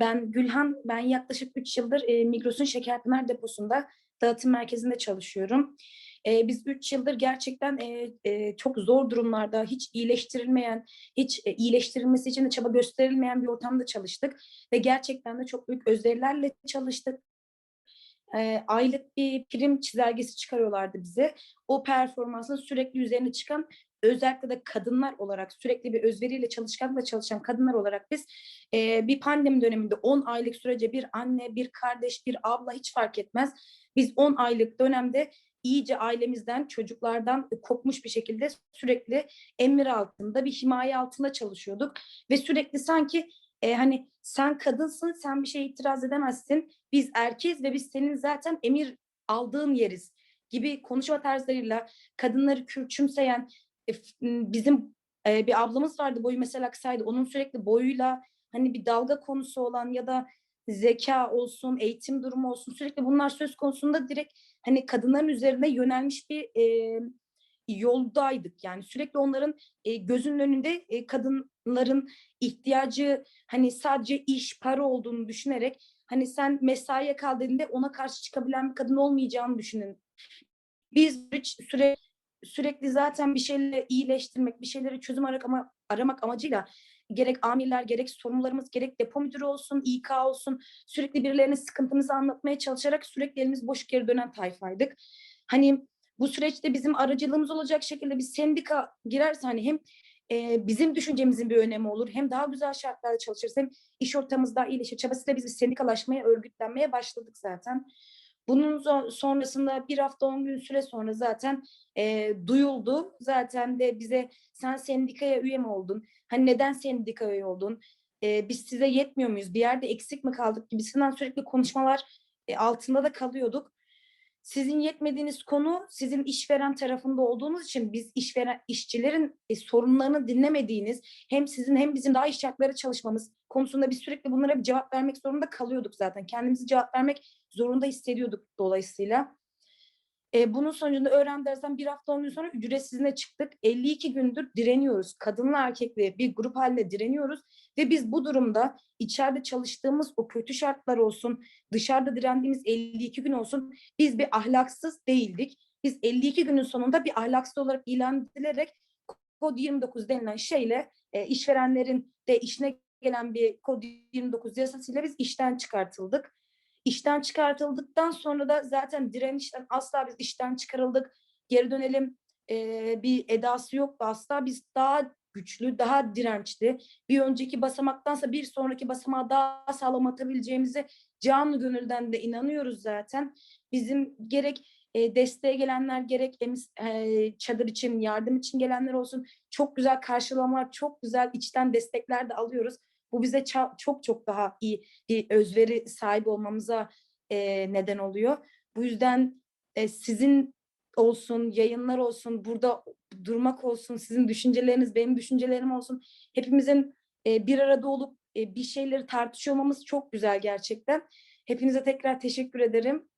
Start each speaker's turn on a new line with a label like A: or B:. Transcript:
A: Ben Gülhan, ben yaklaşık 3 yıldır e, Migros'un Şekerpınar deposunda dağıtım merkezinde çalışıyorum. E, biz 3 yıldır gerçekten e, e, çok zor durumlarda, hiç iyileştirilmeyen, hiç e, iyileştirilmesi için de çaba gösterilmeyen bir ortamda çalıştık. Ve gerçekten de çok büyük özverilerle çalıştık. E, aylık bir prim çizelgesi çıkarıyorlardı bize. O performansın sürekli üzerine çıkan özellikle de kadınlar olarak sürekli bir özveriyle çalışkanlıkla çalışan kadınlar olarak biz e, bir pandemi döneminde 10 aylık sürece bir anne, bir kardeş, bir abla hiç fark etmez. Biz 10 aylık dönemde iyice ailemizden, çocuklardan kopmuş bir şekilde sürekli emir altında, bir himaye altında çalışıyorduk. Ve sürekli sanki e, hani sen kadınsın, sen bir şeye itiraz edemezsin. Biz erkeğiz ve biz senin zaten emir aldığın yeriz gibi konuşma tarzlarıyla kadınları küçümseyen, e, bizim e, bir ablamız vardı boyu mesela kısaydı. Onun sürekli boyuyla hani bir dalga konusu olan ya da zeka olsun, eğitim durumu olsun sürekli bunlar söz konusunda direkt hani kadınların üzerine yönelmiş bir e, yoldaydık. Yani sürekli onların e, gözünün önünde e, kadınların ihtiyacı hani sadece iş, para olduğunu düşünerek hani sen mesaiye kal dediğinde ona karşı çıkabilen bir kadın olmayacağını düşünün. Biz sürekli sürekli zaten bir şeyleri iyileştirmek, bir şeyleri çözüm aramak, ama, aramak amacıyla gerek amirler, gerek sorumlularımız, gerek depo müdürü olsun, İK olsun sürekli birilerine sıkıntımızı anlatmaya çalışarak sürekli elimiz boş geri dönen tayfaydık. Hani bu süreçte bizim aracılığımız olacak şekilde bir sendika girerse hani hem e, bizim düşüncemizin bir önemi olur. Hem daha güzel şartlarda çalışırız hem iş ortamımız daha iyileşir. Çabasıyla biz sendikalaşmaya, örgütlenmeye başladık zaten. Bunun sonrasında bir hafta on gün süre sonra zaten e, duyuldu. Zaten de bize sen sendikaya üye mi oldun? Hani neden sendikaya üye oldun? E, biz size yetmiyor muyuz? Bir yerde eksik mi kaldık gibisinden sürekli konuşmalar e, altında da kalıyorduk. Sizin yetmediğiniz konu sizin işveren tarafında olduğunuz için biz işveren işçilerin e, sorunlarını dinlemediğiniz hem sizin hem bizim daha iş şartları çalışmamız konusunda biz sürekli bunlara bir cevap vermek zorunda kalıyorduk zaten. Kendimizi cevap vermek zorunda hissediyorduk dolayısıyla. E, bunun sonucunda öğren dersen bir hafta on gün sonra ücretsizine çıktık. 52 gündür direniyoruz. Kadınla erkekle bir grup halinde direniyoruz. Ve biz bu durumda içeride çalıştığımız o kötü şartlar olsun, dışarıda direndiğimiz 52 gün olsun biz bir ahlaksız değildik. Biz 52 günün sonunda bir ahlaksız olarak ilan edilerek kod 29 denilen şeyle e, işverenlerin de işine gelen bir kod 29 yasasıyla biz işten çıkartıldık. İşten çıkartıldıktan sonra da zaten direnişten asla biz işten çıkarıldık, geri dönelim e, bir edası yoktu asla. Biz daha güçlü, daha dirençli, bir önceki basamaktansa bir sonraki basamağa daha sağlam atabileceğimizi canlı gönülden de inanıyoruz zaten. Bizim gerek e, desteğe gelenler gerek emiz, e, çadır için, yardım için gelenler olsun çok güzel karşılamalar, çok güzel içten destekler de alıyoruz. Bu bize çok çok daha iyi bir özveri sahibi olmamıza e, neden oluyor. Bu yüzden e, sizin olsun, yayınlar olsun, burada durmak olsun, sizin düşünceleriniz, benim düşüncelerim olsun. Hepimizin e, bir arada olup e, bir şeyleri tartışıyor olmamız çok güzel gerçekten. Hepinize tekrar teşekkür ederim.